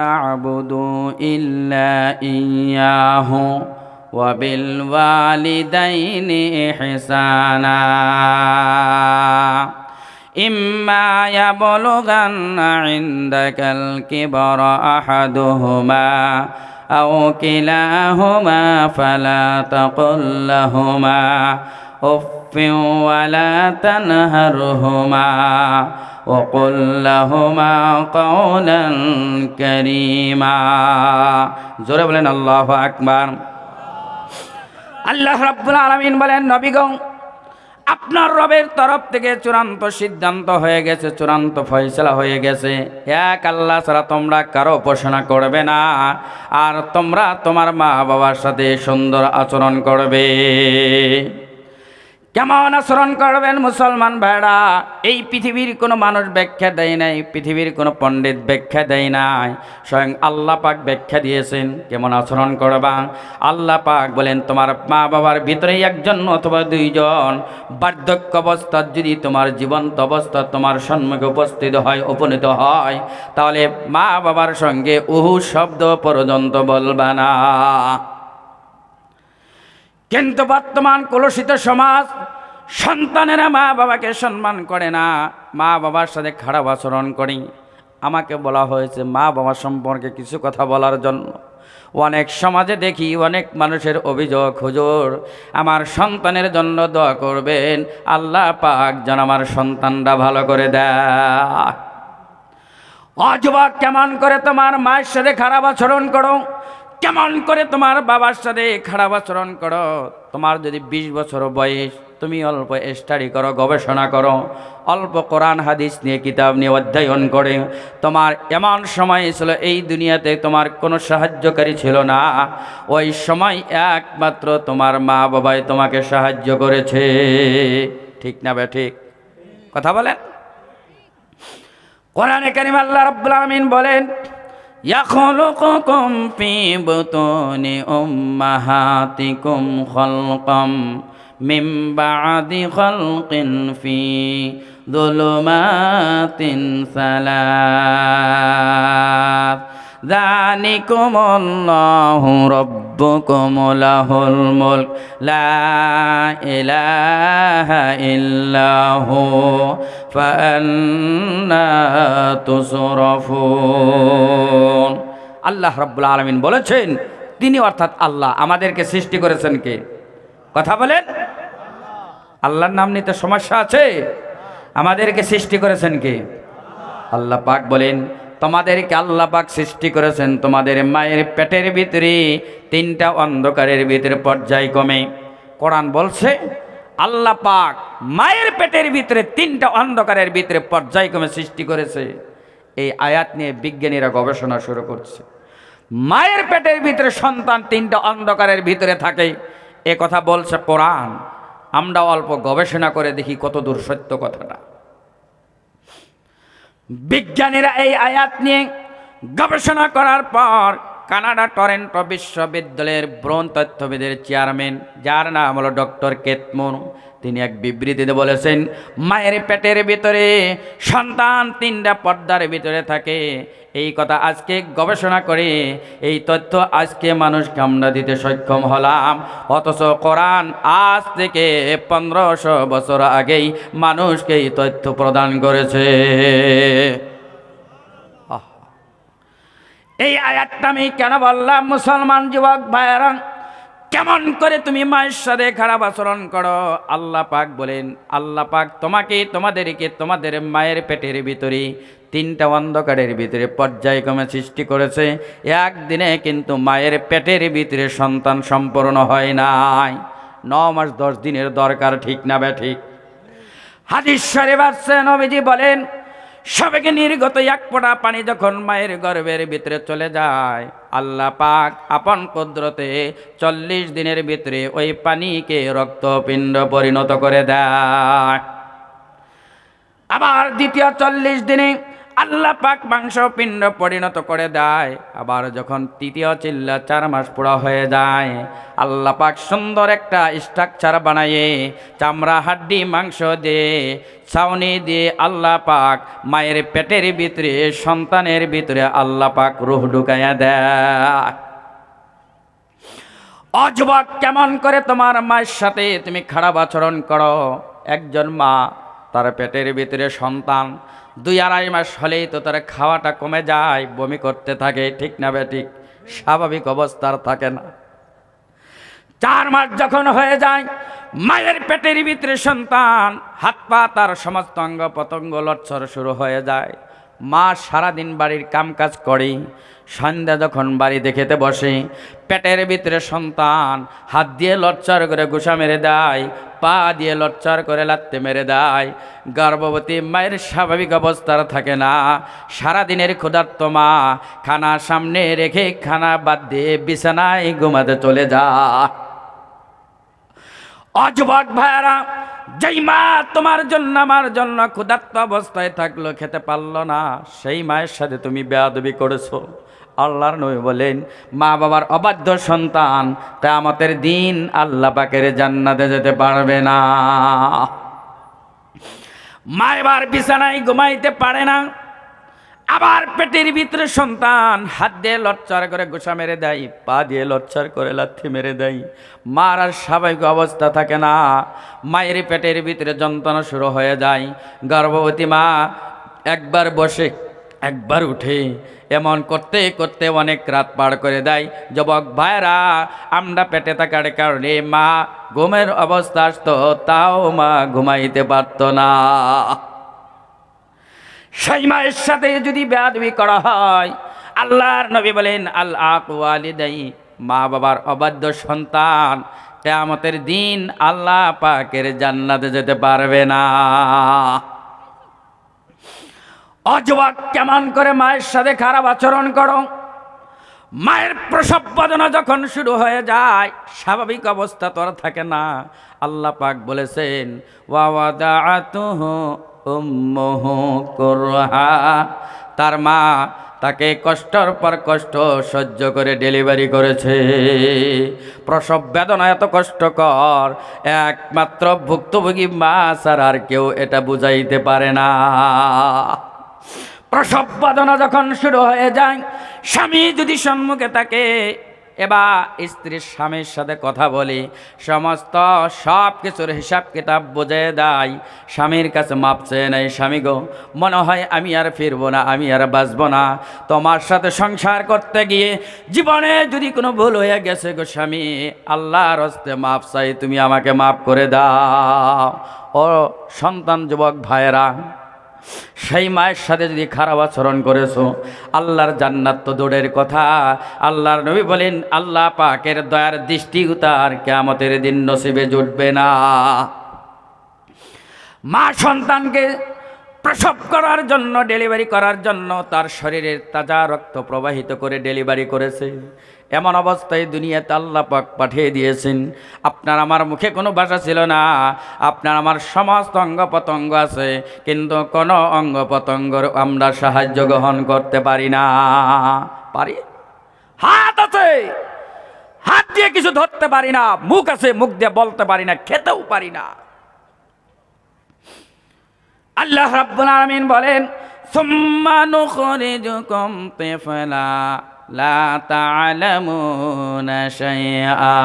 نعبد إلا إياه وبالوالدين إحسانا إما يبلغن عندك الكبر أحدهما أو كلاهما فلا تقل لهما أف ولا تنهرهما وقل لهما قولا كريما জোরে বলেন আল্লাহ আকবার আল্লাহ রাব্বুল আলামিন বলেন নবীগণ আপনার রবের তরফ থেকে চূড়ান্ত সিদ্ধান্ত হয়ে গেছে চূড়ান্ত ফয়সলা হয়ে গেছে এক আল্লাহ ছাড়া তোমরা কারো উপাসনা করবে না আর তোমরা তোমার মা বাবার সাথে সুন্দর আচরণ করবে কেমন আচরণ করবেন মুসলমান ভাইরা? এই পৃথিবীর কোনো মানুষ ব্যাখ্যা দেয় নাই, পৃথিবীর কোনো পণ্ডিত ব্যাখ্যা দেয় নাই। স্বয়ং আল্লাহ পাক ব্যাখ্যা দিয়েছেন, কেমন আচরণ করবা? আল্লাহ পাক বলেন, তোমার মা বাবার ভিতরে একজন অথবা দুইজন বার্ধক্য অবস্থা যদি তোমার জীবন্ত অবস্থা তোমার সম্মুখে উপস্থিত হয়, উপনীত হয়, তাহলে মা বাবার সঙ্গে উহু শব্দ পর্যন্ত বলবা না। কিন্তু বর্তমান কলুষিত সমাজ সন্তানেরা মা বাবাকে সম্মান করে না। মা বাবার সাথে খারাপ আচরণ করি। আমাকে বলা হয়েছে, মা বাবা সম্পর্কে কিছু কথা বলার জন্য। অনেক সমাজে দেখি, অনেক মানুষের অভিযোগ, হুজুর, আমার সন্তানের জন্য দোয়া করবেন। আল্লাহ পাক যেন আমার সন্তানটা ভালো করে দেয়। অযুবক কেমন করে তোমার মায়ের সাথে খারাপ আচরণ করো? কেমন করে তোমার বাবার সাথে খারাপ আচরণ করো? তোমার যদি বিশ বছর বয়স, তুমি অল্প স্টাডি করো, গবেষণা করো, অল্প কোরআন, হাদিস নিয়ে, কিতাব নিয়ে অধ্যয়ন করে, তোমার এমন সময় ছিল, এই দুনিয়াতে তোমার কোনো সাহায্যকারী ছিল না। ওই সময় একমাত্র তোমার মা বাবাই তোমাকে সাহায্য করেছে। ঠিক না বে, ঠিক? কথা বলেন? কোরআনে কারিম আল্লাহ রাব্বুল আলামিন বলেন ইয়াখলুকুকুম ফি বুতুনি উম্মাহাতিকুম খালকাম মিন বাদি খালকিন ফি যুলুমাতিন সালাত। ذلكم الله ربكم له الملك لا إله إلا هو فأنا تصرفون আল্লাহ রব্বুল আলমিন বলেছেন তিনি অর্থাৎ আল্লাহ আমাদেরকে সৃষ্টি করেছেন কে কথা বলেন আল্লাহর নাম নিতে সমস্যা আছে আমাদেরকে সৃষ্টি করেছেন কে আল্লাহ পাক বলেন তোমাদেরকে আল্লাহ পাক সৃষ্টি করেছেন। তোমাদের মায়ের পেটের ভিতরে, তিনটা অন্ধকারের ভিতরে পর্যায়ক্রমে কোরআন বলছে, আল্লাহ পাক মায়ের পেটের ভিতরে, তিনটা অন্ধকারের ভিতরে পর্যায়ক্রমে সৃষ্টি করেছে। এই আয়াত নিয়ে বিজ্ঞানীরা গবেষণা শুরু করছে। মায়ের পেটের ভিতরে সন্তান তিনটা অন্ধকারের ভিতরে থাকে। এ কথা বলছে কোরআন। আমরা অল্প গবেষণা করে দেখি কত দূর সত্য কথাটা। বিজ্ঞানীরা এই আয়াত নিয়ে গবেষণা করার পর কানাডা টরেন্টো বিশ্ববিদ্যালয়ের ব্রণ তথ্যবিদের চেয়ারম্যান, যার নাম হলো ডক্টর কেতমন তিনি এক বিবৃতিতে বলেছেন, মায়ের পেটের ভিতরে সন্তান তিনটা পর্দার ভিতরে থাকে। এই কথা আজকে গবেষণা করে এই তথ্য আজকে মানুষকে আমরা দিতে সক্ষম হলাম। অথচ কোরআন আজ থেকে পনেরোশো বছর আগেই মানুষকে এই তথ্য প্রদান করেছে। এই আয়াতটা আমি কেন বললাম? মুসলমান যুবক ভাইয়েরা কেমন করে তুমি মায়ের সাথে খারাপ আচরণ করো? আল্লাহ পাক বলেন, আল্লাহ পাক তোমাকে, তোমাদেরকে তোমাদের মায়ের পেটের ভিতরে, তিনটা অন্ধকারের ভিতরে পর্যায়ক্রমে সৃষ্টি করেছে। একদিনে কিন্তু মায়ের পেটের ভিতরে সন্তান সম্পূর্ণ হয় নাই। ন মাস দশ দিনের দরকার ঠিক না বে ঠিক। হাদিস শরীফ আছে নবীজি বলেন সবেকে নির্গত এক পোড়া পানি যখন মায়ের গর্ভের ভিতরে চলে যায়, আল্লাহ পাক আপন কুদরতে চল্লিশ দিনের ভিতরে ওই পানিকে রক্তপিণ্ড পরিণত করে দেয়। আবার দ্বিতীয় চল্লিশ দিনে আল্লাহ পাক মাংস পিণ্ড পরিণত করে দেয়। আবার যখন তৃতীয় চিল্লা চার মাস পুরো হয়ে যায়, আল্লাহ পাক সুন্দর একটা স্ট্রাকচার বানায়ে চামড়া, হাড্ডি, মাংস দিয়ে ছাউনি দিয়ে আল্লাহ পাক মায়ের পেটের ভিতরে, সন্তানের ভিতরে আল্লাহ পাক রুহ ঢুকাইয়া দেয়। অযুবক কেমন করে তোমার মায়ের সাথে তুমি খারাপ আচরণ করো? একজন মা তার পেটের ভিতরে সন্তান। দুই আড়াই মাস হলেই তো তার খাওয়াটা কমে যায়, বমি করতে থাকে, ঠিক না বেঠিক স্বাভাবিক অবস্থার থাকে না। চার মাস যখন হয়ে যায়, মায়ের পেটের ভিতরে সন্তান, হাত পা তার সমস্ত অঙ্গ পতঙ্গ লচ্ছর শুরু হয়ে যায়। মা সারাদিন বাড়ির কামকাজ করে, সন্ধ্যা যখন বাড়িতে খেতে বসে, পেটের ভিতরে সন্তান হাত দিয়ে লচ্ছর করে গুসা মেরে দেয়, পা দিয়ে লচ্ছর করে লাত্তে মেরে দেয়, গর্ভবতী মায়ের স্বাভাবিক অবস্থার থাকে না। সারাদিনের ক্ষুধার্ত মা খানা সামনে রেখে খানা বাদ দিয়ে বিছানায় ঘুমাতে চলে যায়। অযুবক ভাইয়ারা যেই মা তোমার জন্য, আমার জন্য ক্ষুধার্ত অবস্থায় থাকল, খেতে পারল না। সেই মায়ের সাথে তুমি বেয়াদবি করেছ। আল্লাহর নবী বলেন, মা বাবার অবাধ্য সন্তান, কেয়ামতের দিন আল্লাহ পাকের জান্নাতে যেতে পারবে না। মা এবার বিছানায় ঘুমাইতে পারে না। আবার পেটের ভিতরে সন্তান, হাত দিয়ে লচ্চার করে গোসা মেরে দেয়, পা দিয়ে লচ্চার করে লাথি মেরে দেয়। মার আর স্বাভাবিক অবস্থা থাকে না। মায়ের পেটের ভিতরে যন্ত্রণা শুরু হয়ে যায়। গর্ভবতী মা একবার বসে, একবার উঠে, এমন করতে করতে অনেক রাত পার করে দেয়। যুবক ভাইরা আমরা পেটে থাকার কারণে মা ঘুমের অবস্থা আসতো, তাও মা ঘুমাইতে পারতো না। সেই মায়ের সাথে যদি বেয়াদবি করা হয়, আল্লাহর নবী বলেন, আল আকুয়ালিদাই মা বাবার অবাধ্য সন্তান। কেয়ামতের দিন আল্লাহ পাকের জান্নাতে যেতে পারবে না। অজবাক কেমন করে মায়ের সাথে খারাপ আচরণ করো? মায়ের প্রসব বেদনা যখন শুরু হয়ে যায়, স্বাভাবিক অবস্থা তো আর থাকে না। আল্লাহ পাক বলেছেন ওয়াওয়াদাতুহু কুরহা। তার মা তাকে কষ্টর পর কষ্ট সহ্য করে ডেলিভারি করেছে। প্রসব বেদনা এত কষ্টকর, একমাত্র ভুক্তভোগী মা ছাড়া আর কেউ এটা বুঝাইতে পারে না। প্রসব বেদনা যখন শুরু হয়ে যায়, স্বামী যদি সম্মুখে থাকে এবার স্ত্রীর স্বামীর সাথে কথা বলি। সমস্ত সব কিছুর হিসাব কিতাব বুঝে দেয়। স্বামীর কাছে মাপ চেয়ে নেই স্বামী গো, মনে হয় আমি আর ফিরবো না, আমি আর বাঁচবো না। তোমার সাথে সংসার করতে গিয়ে জীবনে যদি কোনো ভুল হয়ে গেছে গো স্বামী, আল্লাহর হস্তে মাপ চাই, তুমি আমাকে মাফ করে দাও। ও সন্তান, যুবক, ভাইয়েরা সেই মায়ের সাথে যদি খারাপ আচরণ করেছ, আল্লাহর জান্নাত তো দৌড়ের কথা। আল্লাহর নবী বলেন, আল্লাহ পাকের দয়ার দৃষ্টি উতার কেমতের দিন নসিবে জুটবে না। মা সন্তানকে প্রসব করার জন্য, ডেলিভারি করার জন্য তার শরীরের তাজা রক্ত প্রবাহিত করে ডেলিভারি করেছে। এমন অবস্থায় দুনিয়াতে আল্লাহ পাক পাঠিয়ে দিয়েছেন, আপনার আমার মুখে কোনো ভাষা ছিল না, আপনার আমার সমস্ত অঙ্গ প্রত্যঙ্গ আছে, কিন্তু কোনো অঙ্গ প্রত্যঙ্গর আমরা সাহায্য গ্রহণ করতে পারি না। পারি? হাত আছে! হাত দিয়ে কিছু ধরতে পারি না, মুখ আছে, মুখ দিয়ে বলতে পারি না, খেতেও পারি না। আল্লাহ রাব্বুল আলামিন বলেন সুম্মা নুখরিজুকুম তিফলা লা তা'লামুনা শাইআ।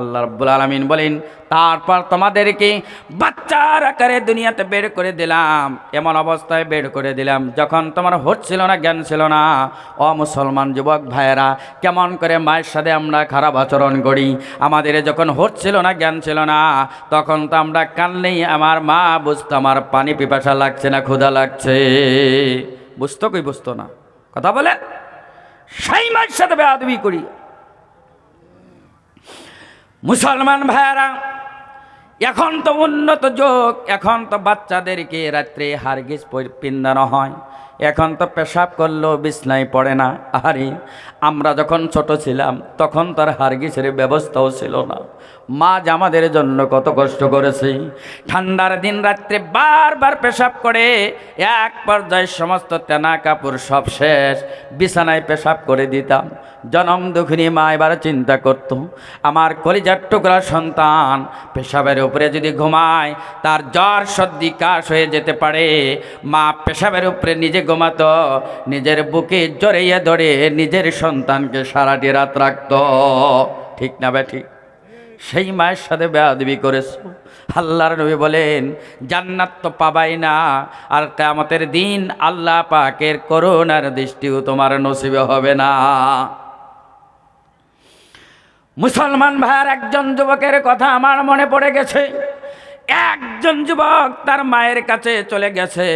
আল্লাহ রাব্বুল আলামিন বলেন, তারপর তোমাদেরকে বাচ্চার আকারে দুনিয়াতে বের করে দিলাম। এমন অবস্থায় বের করে দিলাম, যখন তোমার হোট ছিল না, জ্ঞান ছিল না। অ মুসলমান যুবক ভাইয়েরা, কেমন করে মায়ের সাথে আমরা খারাপ আচরণ করি? আমাদের যখন হোট ছিল না, জ্ঞান ছিল না, তখন তো আমরা কানলেই আমার মা বুঝতো, আমার পানি পিপাসা লাগছে না, ক্ষুধা লাগছে। বুঝতো কই বুঝতো না? কথা বলে সেই মায়ের সাথে বেয়াদবি করি। মুসলমান ভাইয়ারা, এখন তো উন্নত যুগ, এখন তো বাচ্চাদেরকে রাত্রে হারগিস পিন্দানো হয়? এখন তো পেশাব করলেও বিছনায় পড়ে না। আরে, আমরা যখন ছোট ছিলাম, তখন তার হারগিসের ব্যবস্থাও ছিল না। মা আমাদের জন্য কত কষ্ট করেছে। ঠান্ডার দিন রাত্রে বারবার পেশাব করে, এক পর্যায়ে সমস্ত তেনা কাপড় সব শেষ, বিছানায় পেশাব করে দিতাম। জনম দুঃখিনী মা এবার চিন্তা করত, আমার কলিজার টুকরা সন্তান পেশাবের উপরে যদি ঘুমায়, তার জ্বর সর্দি কাশ হয়ে যেতে পারে। মা পেশাবের উপরে নিজে ঘুমাতো, নিজের বুকে জড়িয়ে ধরে নিজের সন্তানকে সারাটি রাত রাখত। ঠিক না বে, ঠিক। সেই মায়ের সাথে বেয়াদবি করেছ। আল্লাহর নবী বলেন, জান্নাত তো পাবাই না, আর কেয়ামতের দিন আল্লাহ পাকের করুণার দৃষ্টিও তোমার নসিবে হবে না। মুসলমান ভাইয়ের একজন যুবকের কথা আমার মনে পড়ে গেছে। একজন যুবক তার মায়ের কাছে চলে গেছে।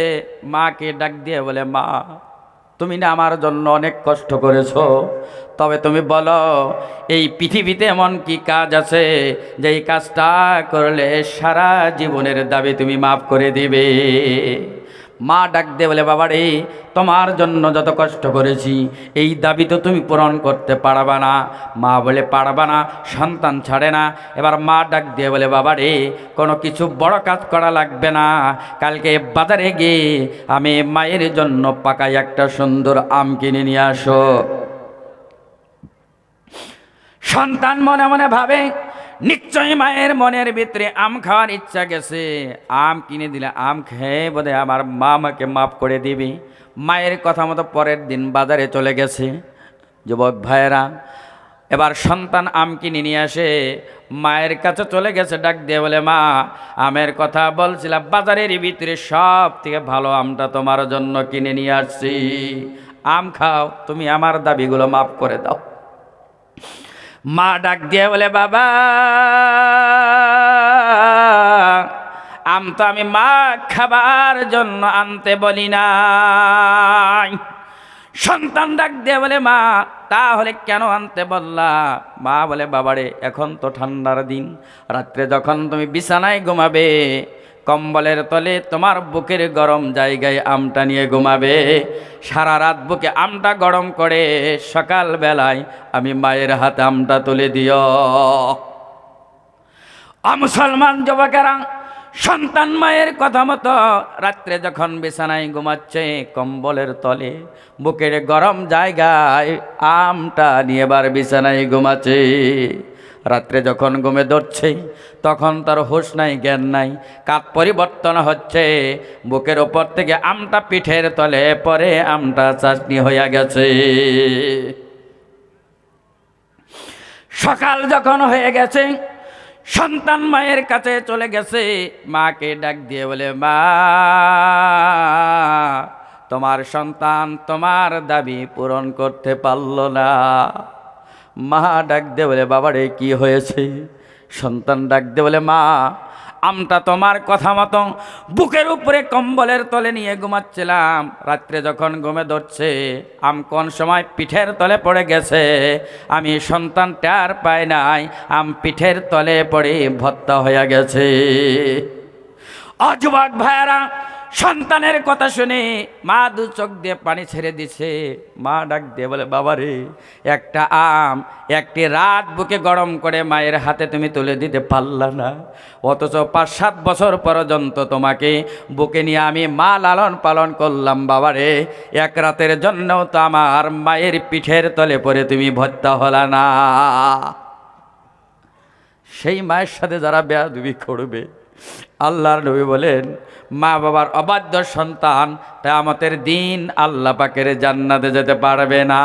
মাকে ডাক দিয়ে বলে, মা, তুমি না আমার জন্য অনেক কষ্ট করেছ। তবে তুমি বলো, এই পৃথিবীতে এমন কি কাজ আছে যে এই কাজটা করলে সারা জীবনের দাবি তুমি মাফ করে দিবে? মা ডাক দে বলে, বাবা রে, তোমার জন্য যত কষ্ট করেছি, এই দাবি তো তুমি পূরণ করতে পারবা না। মা বলে, পারবা না, সন্তান ছাড়ে না। এবার মা ডাক দিয়ে বলে, বাবা রে, কোনো কিছু বড় কাজ করা লাগবে না। কালকে বাজারে গিয়ে আমি মায়ের জন্য পাকাই একটা সুন্দর আম কিনে নিয়ে আসো। সন্তান মনে মনে ভাবে নিশ্চয়ই মায়ের মনের ভিতরে আম খাওয়ার ইচ্ছা গেছে। আম কিনে দিলে আম খেয়ে বোধহয় আমার মা আমাকে মাফ করে দিবি। মায়ের কথা মতো পরের দিন বাজারে চলে গেছে। যুবক ভাইয়েরা, এবার সন্তান আম কিনে নিয়ে আসে। মায়ের কাছে চলে গেছে, ডাক দিয়ে বলে, মা, আমের কথা বলছিলাম, বাজারের ভিতরে সব থেকে ভালো আমটা তোমার জন্য কিনে নিয়ে আসছি। আম খাও, তুমি আমার দাবিগুলো মাফ করে দাও। মা ডাক দিয়ে বলে, বাবা, আম তো আমি মা খাবার জন্য আনতে বলি নাই। সন্তান ডাক দিয়ে বলে, মা, তাহলে কেন আনতে বললা? মা বলে, বাবারে, এখন তো ঠান্ডার দিন। রাত্রে যখন তুমি বিছানায় ঘুমাবে কম্বলের তলে তোমার বুকের গরম জায়গায় আমটা নিয়ে ঘুমাবে। সারা রাত বুকে আমটা গরম করে সকাল বেলায় আমি মায়ের হাতে আমটা তুলে দিও। অমুসলমান যুবকেরা, সন্তান মায়ের কথা মতো রাত্রে যখন বিছানায় ঘুমাচ্ছে কম্বলের তলে বুকের গরম জায়গায় আমটা নিয়ে এবার বিছানায় ঘুমাচ্ছে। রাত্রে যখন ঘুমে ধরছে, তখন তার হুশ নাই, জ্ঞান নাই। কাত পরিবর্তন হচ্ছে। বুকের ওপর থেকে আমটা পিঠের তলে পরে আমটা চাটনি হইয়া গেছে। সকাল যখন হয়ে গেছে, সন্তান মায়ের কাছে চলে গেছে। মাকে ডাক দিয়ে বলে, মা, তোমার সন্তান তোমার দাবি পূরণ করতে পারল না। মা ডাক দিয়ে বলে, বাবারে, কি হয়েছে? সন্তান ডাক দিয়ে বলে, মা, আমটা তোমার কথা মতো বুকের উপরে কম্বলের তলে নিয়ে ঘুমাচ্ছিলাম। রাত্রে যখন ঘুমে ধরছে, আম কোন সময় পিঠের তলে পড়ে গেছে। আমি সন্তান টার পাই নাই, আম পিঠের তলে পড়ে ভত্তা হয়ে গেছে। অযুবক ভাইয়ারা সন্তানের কথা শুনে মা দু চোখ দিয়ে পানি ছেড়ে দিছে। মা ডাক দিয়ে বলে, বাবা রে, একটা আম, একটি রাত বুকে গরম করে মায়ের হাতে তুমি তুলে দিতে পারলা না। অথচ পাঁচ, সাত বছর পর্যন্ত তোমাকে বুকে নিয়ে আমি মা লালন পালন করলাম, বাবা রে। এক রাতের জন্যও তো আমার মায়ের পিঠের তলে পরে তুমি ভত্তা হলা না। সেই মায়ের সাথে যারা বেয়াদুবি করবে আল্লাহর নবী বলেন, মা বাবার অবাধ্য সন্তান, কেয়ামতের দিন আল্লাহ পাকের জান্নাতে যেতে পারবে না।